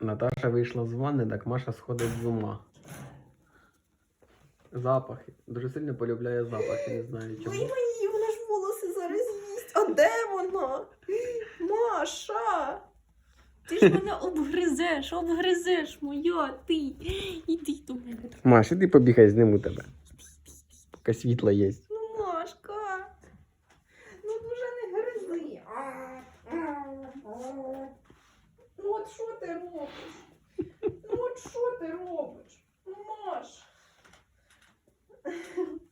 Наташа вийшла з ванни, так Маша сходить з ума. Запахи. Дуже сильно полюбляє запахи, не знаю Ой, чому. мої, вона ж волоси зараз їсть. А де вона? Маша! Ти ж мене обгризеш, обгризеш, моя ти. Іди до мене. Маш, іди побігай з ним у тебе. Поки світло є. Ну, Машка. Ну дуже не гризи. Ну от що ти робиш? Ну от що ти робиш? Ну, Маш.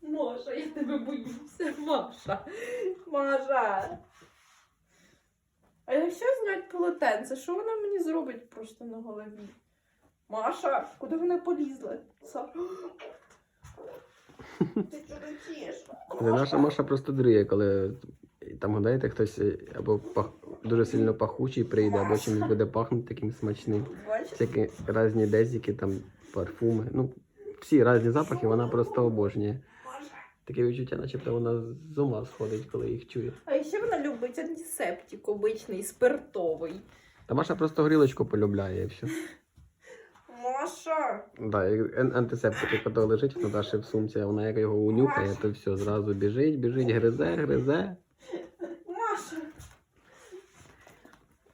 Маша, я тебе боюся, Маша. Маша. А якщо зняти полотенце, що вона мені зробить просто на голові? Маша, куди вона полізла? Ти чого летиш? Наша Маша просто дріє, коли там гадаєте, хтось е, або пах... дуже сильно пахучий прийде, або чимось буде пахнути таким смачним. Всякі різні дезіки, там парфуми. Ну, всі різні запахи вона просто обожнює. Таке відчуття, начебто вона з ума сходить, коли їх чує. А ще вона любить антисептик обичний, спиртовий. Та Маша просто грілочку полюбляє і все. Маша! Да, і ан- антисептик, який лежить в Наташі в сумці, а вона як його унюхає, то все, зразу біжить, біжить, гризе, гризе. Маша!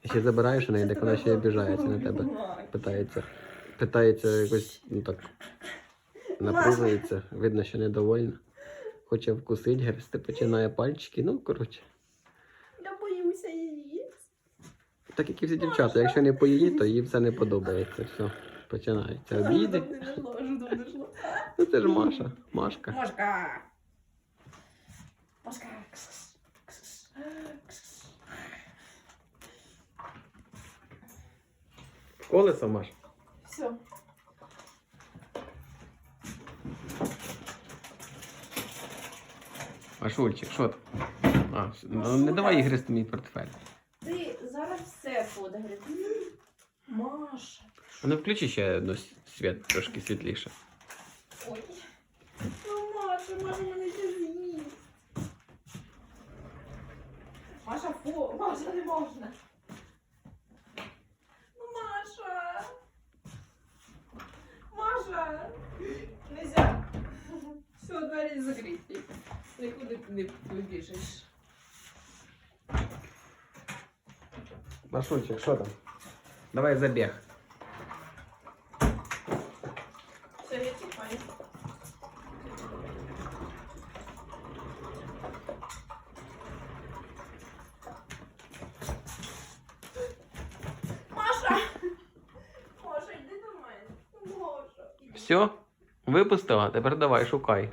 І ще забираєш у неї, так вона ще обіжається на тебе. Питається. Питається якось, ну так, напружується, видно, що недовольна. Хоче вкусити, гризти, починає пальчики. Ну, коротше. Я боюся її. Так як і всі дівчата, якщо не поїдять, то їй все не подобається. Все, починається обіди. Ну це ж Маша. Машка! Машка! Колесо, Маш. Все. Машульчик, що там? А, ну, не давай їй гризти мій портфель. Ти зараз все подагрів. Маша. А ну включи ще ну, світ трошки світліше. Ой. Ну, Маша, Маша мене ще з'їсть. Маша, фу, Маша, не можна. двері закриті. Нікуди ти не вибіжиш. Машульчик, що там? Давай забіг. Все, я тікаю. Маша! Маша, йди до мене. Маша. іди. Все? Випустила? Тепер давай, шукай.